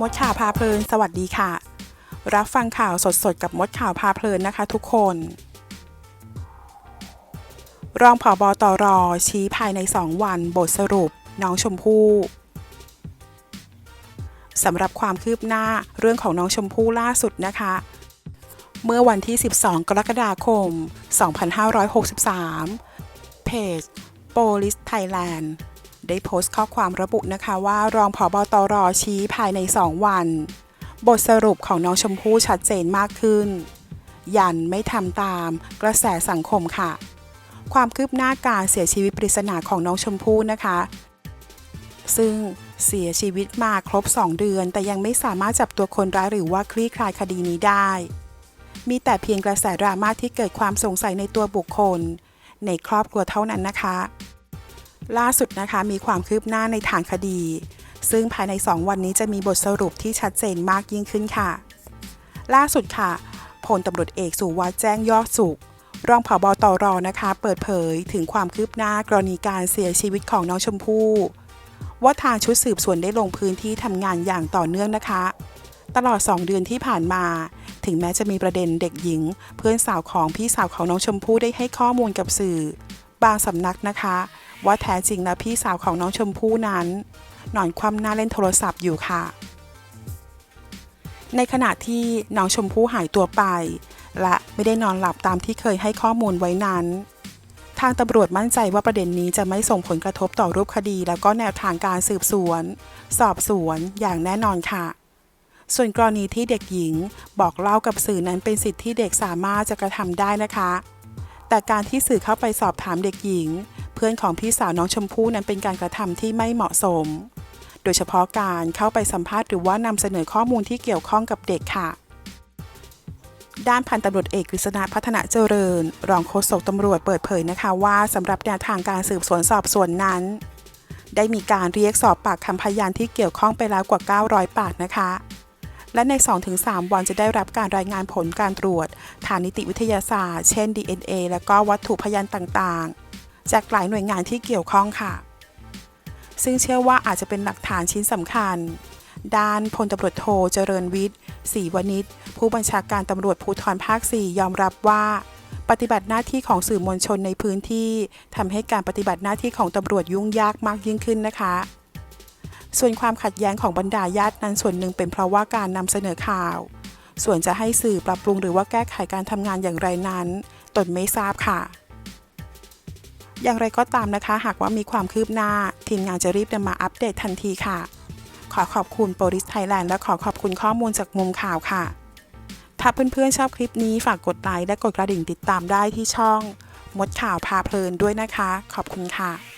มดข่าวพาเพลิน สวัสดีค่ะ รับฟังข่าวสดๆ กับมดข่าวพาเพลินนะคะทุกคน รองผอบอตรชี้ภายใน 2 วันบทสรุป น้องชมพู่สำหรับความคืบหน้าเรื่องของน้องชมพู่ล่าสุดนะคะ เมื่อวันที่ 12 กรกฎาคม 2563 เพจ Police Thailand ได้โพสต์ข้อความระบุนะคะว่ารองผอบอตรชี้ภายใน 2 วัน บทสรุปของน้องชมพู่ชัดเจนมากขึ้น ยันไม่ทำตามกระแสสังคมค่ะ ความคืบหน้าการเสียชีวิตปริศนาของน้องชมพู่นะคะ ซึ่งเสียชีวิตมาครบ 2 เดือน แต่ยังไม่สามารถจับตัวคนร้ายหรือว่าคลี่คลายคดีนี้ได้ มีแต่เพียงกระแสดราม่าที่เกิดความสงสัยในตัวบุคคล ในครอบครัวเท่านั้นนะคะ ล่าสุดนะคะมีความคืบหน้าในทางคดี ซึ่งภายใน 2 วันนี้จะมีบทสรุปที่ชัดเจนมากยิ่งขึ้นค่ะ ล่าสุดค่ะพลตำรวจเอกสุวัสด์แจ้งยอดสุข รองผบตรนะคะ เปิดเผยถึงความคืบหน้ากรณีการเสียชีวิตของน้องชมพู่ว่าทางชุดสืบสวนได้ลงพื้นที่ทำงานอย่างต่อเนื่องนะคะ ตลอด 2 เดือนที่ผ่านมา ถึงแม้จะมีประเด็นเด็กหญิง เพื่อนสาวของพี่สาวของน้องชมพู่ได้ให้ข้อมูลกับสื่อ บางสำนักนะคะ ว่าแท้จริงแล้วพี่สาวของน้องชมพู่นั้น นอนคว่ำหน้าเล่นโทรศัพท์อยู่ค่ะ ในขณะที่น้องชมพู่หายตัวไป และไม่ได้นอนหลับตามที่เคยให้ข้อมูลไว้นั้น ทางตำรวจมั่นใจว่าประเด็นนี้จะไม่ส่งผลกระทบต่อรูปคดี แล้วก็แนวทางการสืบสวน สอบสวนอย่างแน่นอนค่ะส่วนกรณีที่เด็กหญิงบอกเล่ากับสื่อนั้นเป็นสิทธิที่เด็กสามารถจะกระทำได้นะคะ แต่การที่สื่อเข้าไปสอบถามเด็กหญิง เพื่อนของพี่สาวน้องชมพู่นั้นเป็นการกระทำที่ไม่เหมาะสม โดยเฉพาะการเข้าไปสัมภาษณ์หรือว่านำเสนอข้อมูลที่เกี่ยวข้องกับเด็กค่ะ ด้านพันตำรวจเอกกฤษณะพัฒนาเจริญ รองโฆษกตำรวจเปิดเผยนะคะว่าสำหรับแนวทางการสืบสวนสอบสวนนั้น ได้มีการเรียกสอบปากคำพยานที่เกี่ยวข้องไปแล้วกว่า 900 ปากนะคะและใน 2-3 วันจะได้รับการรายงานผลการตรวจ ทางนิติวิทยาศาสตร์ เช่น DNA และก็วัตถุพยานต่างๆ จากหลายหน่วยงานที่เกี่ยวข้องค่ะ ซึ่งเชื่อว่าอาจจะเป็นหลักฐานชิ้นสำคัญ ด้านพลตำรวจโทเจริญวิทย์ศรีวณิชผู้บัญชาการตำรวจภูธรภาค 4 ยอมรับว่า ปฏิบัติหน้าที่ของสื่อมวลชนในพื้นที่ทำให้การปฏิบัติหน้าที่ของตำรวจยุ่งยากมากยิ่งขึ้นนะคะส่วนความขัดแย้งของบรรดาญาตินั้นส่วนหนึ่งเป็นเพราะว่าการนำเสนอข่าว ส่วนจะให้สื่อปรับปรุงหรือว่าแก้ไขการทำงานอย่างไรนั้น ตนไม่ทราบค่ะ อย่างไรก็ตามนะคะ หากว่ามีความคืบหน้า ทีมงานจะรีบนำมาอัปเดตทันทีค่ะ ขอขอบคุณโปริสไทยแลนด์และขอขอบคุณข้อมูลจากมุมข่าวค่ะ ถ้าเพื่อนๆชอบคลิปนี้ฝากกดไลค์และกดกระดิ่งติดตามได้ที่ช่อง มดข่าวพาเพลินด้วยนะคะ ขอบคุณค่ะ